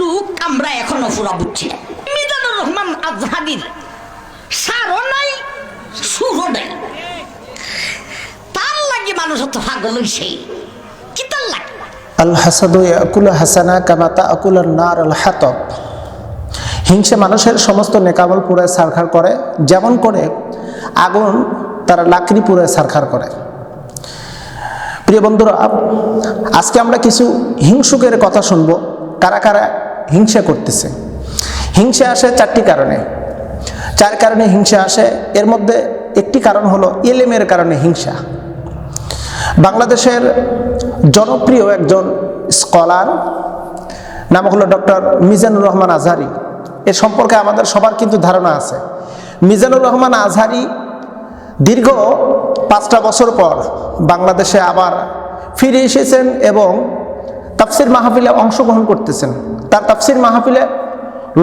Look আমরা এখনও পুরা বুঝছি মিজানুর রহমান আজহারির সারও নাই, সুরও নাই। তার লাগে মানুষ তো পাগল হইছে। কি তার লাগে? আল হাসাদু ইয়াকুল হাসানা কামাতা আকুল নার আল হাতব। হিংসা মানুষের সমস্ত নেকামল পুরায় সারখার করে, যেমন করে আগুন তারা লাকড়ি পুরায় সারখার করে। প্রিয় বন্ধুরা, আজকে আমরা কিছু হিংসুকের কথা শুনব। কারা কারা হিংসা করতেছে। হিংসা আসে চারটি কারণে। চার কারণে হিংসা আসে, এর মধ্যে একটি কারণ হলো এলেমের কারণে হিংসা। বাংলাদেশের জনপ্রিয় একজন স্কলার নাম হলো ডক্টর মিজানুর রহমান আজহারি। এ সম্পর্কে আমাদের সবার কিন্তু ধারণা আছে। মিজানুর রহমান আজহারি দীর্ঘ পাঁচটা বছর পর বাংলাদেশে আবার ফিরে এসেছেন এবং তাফসির মাহফিলে অংশগ্রহণ করতেছেন। তার তাফসির মাহফিলে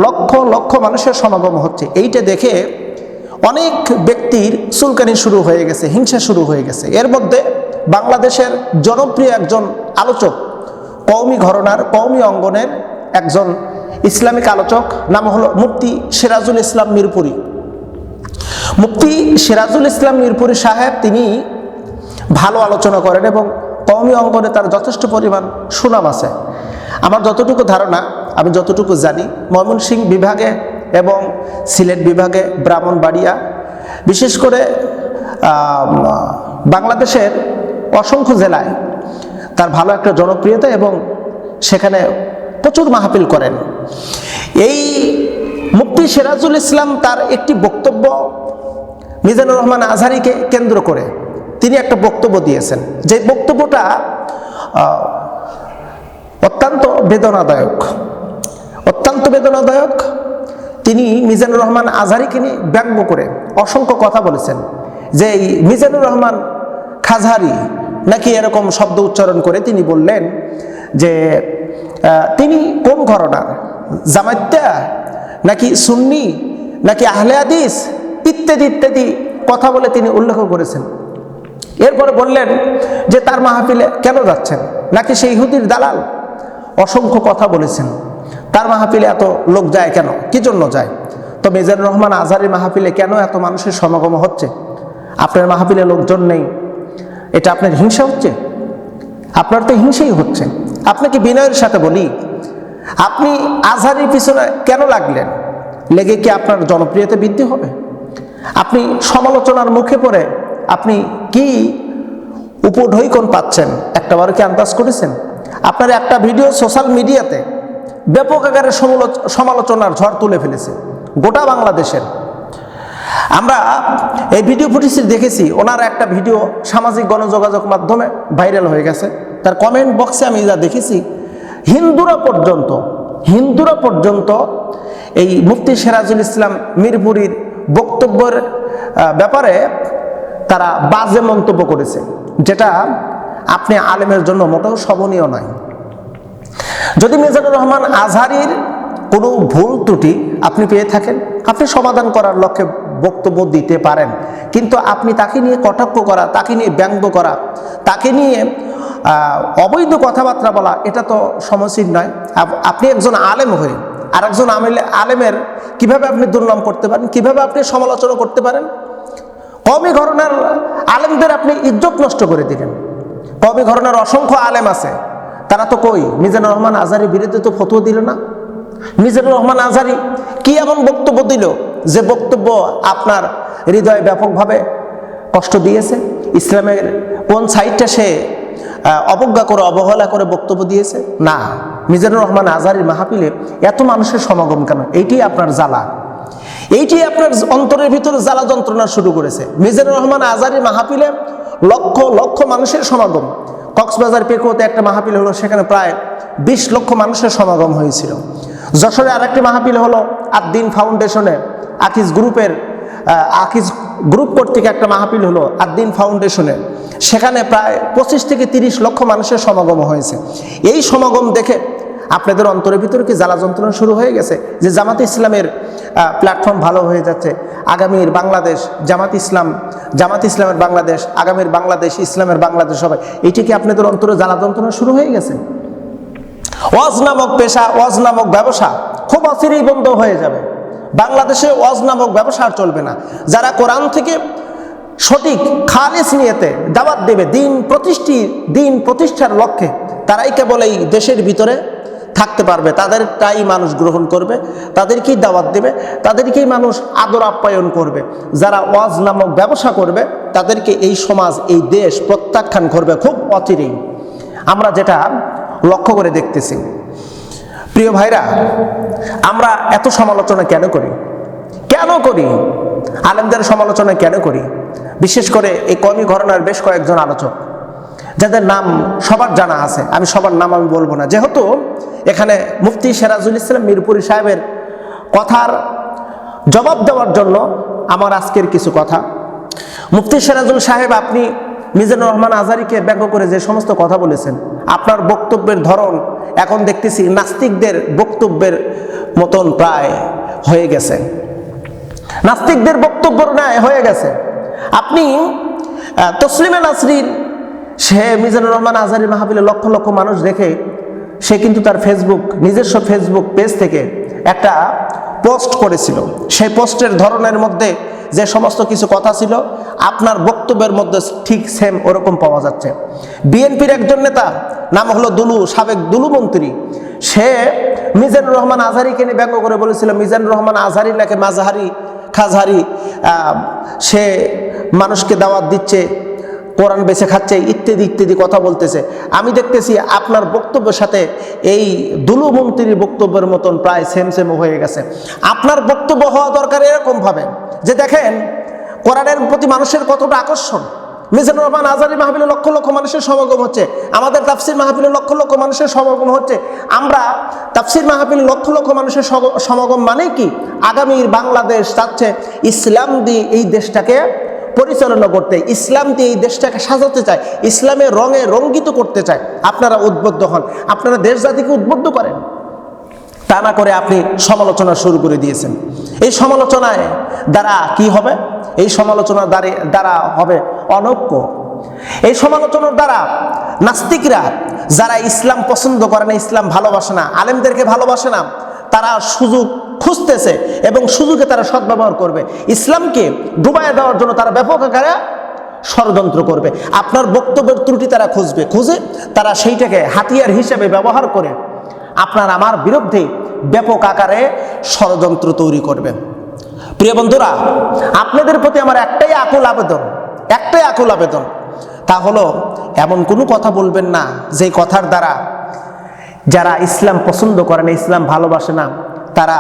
লক্ষ লক্ষ মানুষের সমাগম হচ্ছে। এইটা দেখে অনেক ব্যক্তির চুলকানি শুরু হয়ে গেছে, হিংসা শুরু হয়ে গেছে। এর মধ্যে বাংলাদেশের জনপ্রিয় একজন আলোচক কৌমি ঘরনার কৌমি অঙ্গনের একজন ইসলামিক আলোচক, নাম হলো মুফতি সিরাজুল ইসলাম মিরপুরি। মুফতি সিরাজুল ইসলাম মিরপুরি সাহেব, তিনি ভালো আলোচনা করেন এবং কওমি অঙ্গনে তার যথেষ্ট পরিমাণ সুনাম আছে। আমার যতটুকু ধারণা, আমি যতটুকু জানি, ময়মনসিংহ বিভাগে এবং সিলেট বিভাগে ব্রাহ্মণবাড়িয়া, বিশেষ করে বাংলাদেশের অসংখ্য জেলায় তার ভালো একটা জনপ্রিয়তা এবং সেখানে প্রচুর মাহফিল করেন। এই মুক্তি সিরাজুল ইসলাম তার একটি বক্তব্য মিজানুর রহমান আজহারিকে কেন্দ্র করে। তিনি একটা বক্তব্য দিয়েছেন। যে বক্তব্যটা অত্যন্ত বেদনাদায়ক। অত্যন্ত বেদনাদায়ক। তিনি মিজানুর রহমান আজহারিকে নিয়ে ব্যঙ্গ করে অসংখ্য কথা বলেছেন যে এই মিজানুর রহমান খাজহারি নাকি এরকম শব্দ উচ্চারণ করে তিনি বললেন যে তিনি কোন ঘরনার জামাইত্যা নাকি সুন্নি নাকি আহলে হাদিস? ইত্যাদি ইত্যাদি কথা বলে তিনি উল্লেখ করেছেন। এরপরে বললেন যে তার মাহফিলে কেন যাচ্ছেন? নাকি সেই ইহুদির দালাল? অসংখ্য কথা বলেছেন। তার মাহফিলে এত লোক যায় কেন? কি জন্য যায়? তো মেজানুর রহমান আজহারি মাহফিলে কেন এত মানুষের সমাগম হচ্ছে? আপনার মাহফিলে লোকজন নেই। এটা আপনার হিংসা হচ্ছে? আপনার তো হিংসেই হচ্ছে। আপনাকে বিনয়ের সাথে বলি, আপনি আজহারির পিছনে কেন লাগলেন? লেগে কি আপনার জনপ্রিয়তা বৃদ্ধি হবে? আপনি সমালোচনার মুখে পড়ে আপনি কি উপঢৈকন পাচ্ছেন? একটাবার কি আন্দাজ করেছেন? আপনার একটা ভিডিও সোশ্যাল মিডিয়াতে ব্যাপক আকারে সমালোচনার ঝড় তুলে ফেলেছে, গোটা বাংলাদেশের। আমরা এই ভিডিও ফুটেজ দেখেছি, ওনার একটা ভিডিও সামাজিক গণযোগাযোগ মাধ্যমে ভাইরাল হয়ে গেছে। তার কমেন্ট বক্সে আমি যা দেখেছি, হিন্দুরা পর্যন্ত হিন্দুরা পর্যন্ত এই মুফতি সিরাজুল ইসলাম মিরপুরীর বক্তব্যের ব্যাপারে তারা বাজে মন্তব্য করেছে, যেটা আপনি আলেমের জন্য মোটেও শোভনীয় নয়। যদি মিজানুর রহমান আজহারির কোনো ভুল ত্রুটি আপনি পেয়ে থাকেন, আপনি সমাধান করার লক্ষ্যে বক্তব্য দিতে পারেন। কিন্তু আপনি তাকে নিয়ে কটাক্ষ করা, তাকে নিয়ে ব্যঙ্গ করা, তাকে নিয়ে অবৈধ কথাবার্তা বলা, এটা তো সমসীন নয়। আপ- আপনি একজন আলেম হয়ে আর একজন আমেলে- আলেমের কীভাবে আপনি দুর্নাম করতে পারেন, কীভাবে আপনি সমালোচনা করতে পারেন কমই ঘরনার আলেমদের আপনি ইজ্জত নষ্ট করে দিলেন। কমই ঘরনার অসংখ্য আলেম আছে। তারা তো কই? মিজানুর রহমান আজারির বিরুদ্ধে তো ফতুয়া দিল না? মিজানুর রহমান আজারি কি এমন বক্তব্য দিল যে বক্তব্য আপনার হৃদয়ে ব্যাপকভাবে কষ্ট দিয়েছে? ইসলামের কোন সাইডটা সে অবজ্ঞা করে, অবহেলা করে বক্তব্য দিয়েছে? না। মিজানুর রহমান আজারির মাহফিলে এত মানুষের সমাগম কেন? এইটি আপনার জ্বালা। এইটি আপনার অন্তরের ভিতরে জ্বালা যন্ত্রণা শুরু করেছে। মিজানুর রহমান আজারি মাহফিলে লক্ষ লক্ষ মানুষের সমাগম। কক্সবাজার পেকুয়াতে একটা মাহফিল হলো, সেখানে প্রায় বিশ লক্ষ মানুষের সমাগম হয়েছিল। যশোরে আরেকটি মাহফিল হলো, আদ্দিন ফাউন্ডেশনে আকিজ গ্রুপের আকিজ গ্রুপ কর্তৃক একটা মাহফিল হলো, আদ্দিন ফাউন্ডেশনে। সেখানে প্রায় পঁচিশ থেকে তিরিশ লক্ষ মানুষের সমাগম হয়েছে। এই সমাগম দেখে আপনাদের অন্তরের ভিতরে কি জ্বালা যন্ত্রণা শুরু হয়ে গেছে? যে জামাত ইসলামের প্ল্যাটফর্ম ভালো হয়ে যাচ্ছে। আগামীর বাংলাদেশ, জামাত ইসলাম, জামাত ইসলামের বাংলাদেশ, আগামীর বাংলাদেশ, ইসলামের বাংলাদেশ সবাই এইটা কি আপনাদের অন্তরে জ্বালা যন্ত্রণা শুরু হয়ে গেছে? ওয়াজ নামক পেশা, ওয়াজ নামক ব্যবসা খুব অচিরেই বন্ধ হয়ে যাবে। বাংলাদেশে ওয়াজ নামক ব্যবসা আর চলবে না। যারা কোরআন থেকে সঠিক খালেস নিয়েতে দাওয়াত দেবে দিন প্রতিষ্ঠি দিন প্রতিষ্ঠার লক্ষ্যে, তারাই কেবল এই দেশের ভিতরে থাকতে পারবে, তাদেরটাই মানুষ গ্রহণ করবে, তাদেরকেই দাওয়াত দেবে, তাদেরকেই মানুষ আদর আপ্যায়ন করবে। যারা ওয়াজ নামক ব্যবসা করবে, তাদেরকে এই সমাজ, এই দেশ প্রত্যাখ্যান করবে খুব অচিরেই। আমরা যেটা লক্ষ্য করে দেখতেছি, প্রিয় ভাইরা, আমরা এত সমালোচনা কেন করি? কেন করি? আলেমদের সমালোচনা কেন করি? বিশেষ করে এই কমি ঘটনার বেশ কয়েকজন আলোচক। যাদের নাম সবার জানা আছে, আমি সবার নাম আমি বলব না। যেহেতু এখানে মুফতি সেরাজুল ইসলাম মিরপুরি সাহেবের কথার জবাব দেওয়ার জন্য আমার আজকের কিছু কথা। মুফতি সেরাজুল সাহেব, আপনি মিজানুর রহমান আজারিকে ব্যঙ্গ করে যে সমস্ত কথা বলেছেন, আপনার বক্তব্যের ধরন এখন দেখতেছি নাস্তিকদের বক্তব্যের মতন প্রায় হয়ে গেছে। নাস্তিকদের বক্তব্য ন্যায় হয়ে গেছে। আপনি তসলিমা নাসরিন সে মিজানুর রহমান আজহারি মাহফিলে লক্ষ লক্ষ মানুষ দেখে, সে কিন্তু তার ফেসবুক নিজস্ব ফেসবুক পেজ থেকে একটা পোস্ট করেছিল। সেই পোস্টের ধরনের মধ্যে যে সমস্ত কিছু কথা ছিল, আপনার বক্তব্যের মধ্যে ঠিক সেম ওরকম পাওয়া যাচ্ছে। বিএনপির একজন নেতা, নাম হলো দুলু, সাবেক দুলু মন্ত্রী, সে মিজানুর রহমান আজহারিকে নিয়ে ব্যঙ্গ করে বলেছিল, মিজানুর রহমান আজহারি নাকি মাঝহারি, খাজহারি সে মানুষকে দাওয়াত দিচ্ছে কোরআন বেছে খাচ্ছে, ইত্যাদি ইত্যাদি কথা বলতেছে। আমি দেখতেছি আপনার বক্তব্যের সাথে এই দুলু মন্ত্রীর বক্তব্যের মতন প্রায় সেম সেম হয়ে গেছে। আপনার বক্তব্য হওয়া দরকার এরকমভাবে যে দেখেন, কোরআনের প্রতি মানুষের কতটা আকর্ষণ। মিজানুর রহমান আজারি মাহফিলে লক্ষ লক্ষ মানুষের সমাগম হচ্ছে। আমাদের তাফসির মাহফিলে লক্ষ লক্ষ মানুষের সমাগম হচ্ছে। আমরা তাফসির মাহফিলে লক্ষ লক্ষ মানুষের সমাগম মানে কি? আগামীর বাংলাদেশ চাচ্ছে ইসলাম দিয়ে এই দেশটাকে পরিচালনা করতে, ইসলাম দিয়ে এই দেশটাকে সাজাতে চায় ইসলামের রঙে রঙ্গিত করতে চায়, আপনারা উদ্বুদ্ধ হন। আপনারা দেশ জাতিকে উদ্বুদ্ধ করেন। তা না করে আপনি সমালোচনা শুরু করে দিয়েছেন। এই সমালোচনায় দ্বারা কি হবে? এই সমালোচনার দ্বারে, দ্বারা হবে অনৈক্য। এই সমালোচনার দ্বারা নাস্তিকরা যারা ইসলাম পছন্দ করে না, ইসলাম ভালোবাসে না, আলেমদেরকে ভালোবাসে না, তারা সুযোগ খুঁজতেছে এবং সুযোগে তারা সদ্ব্যবহার করবে। ইসলামকে ডুবাইয়ে দেওয়ার জন্য তারা ব্যাপক আকারে ষড়যন্ত্র করবে। আপনার বক্তব্যের ত্রুটি তারা খুঁজবে। খুঁজে তারা সেইটাকে হাতিয়ার হিসেবে ব্যবহার করে আপনার আমার বিরুদ্ধে ব্যাপক আকারে ষড়যন্ত্র তৈরি করবে। প্রিয় বন্ধুরা, আপনাদের প্রতি আমার একটাই আকুল আবেদন, একটাই আকুল আবেদন, তা হলো এমন কোনো কথা বলবেন না যে কথার দ্বারা যারা ইসলাম পছন্দ করে না, ইসলাম ভালোবাসে না তারা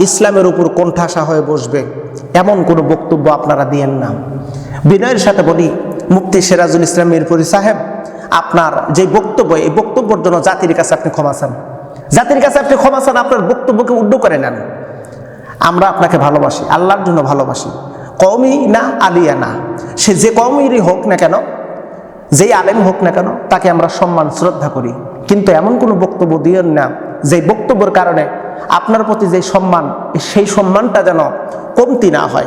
ইসলামের উপর কোণঠাসা হয়ে বসবে। এমন কোনো বক্তব্য আপনারা দিয়েন না। বিনয়ের সাথে বলি, মুফতি সিরাজুল ইসলাম মিরপুরি সাহেব, আপনার যে বক্তব্য, এই বক্তব্যের জন্য জাতির কাছে আপনি ক্ষমা চান। জাতির কাছে আপনি ক্ষমা চান, আপনার বক্তব্যকে উড্ড করে নেন। আমরা আপনাকে ভালোবাসি, আল্লাহর জন্য ভালোবাসি। কমই না, আলিয়া না। সে যে কমেরই হোক না কেন, যেই আলেম হোক না কেন, তাকে আমরা সম্মান, শ্রদ্ধা করি। কিন্তু এমন কোনো বক্তব্য দিয়েন না যে বক্তব্যের কারণে আপনার প্রতি যে সম্মান সেই সম্মানটা যেন কমতি না হয়।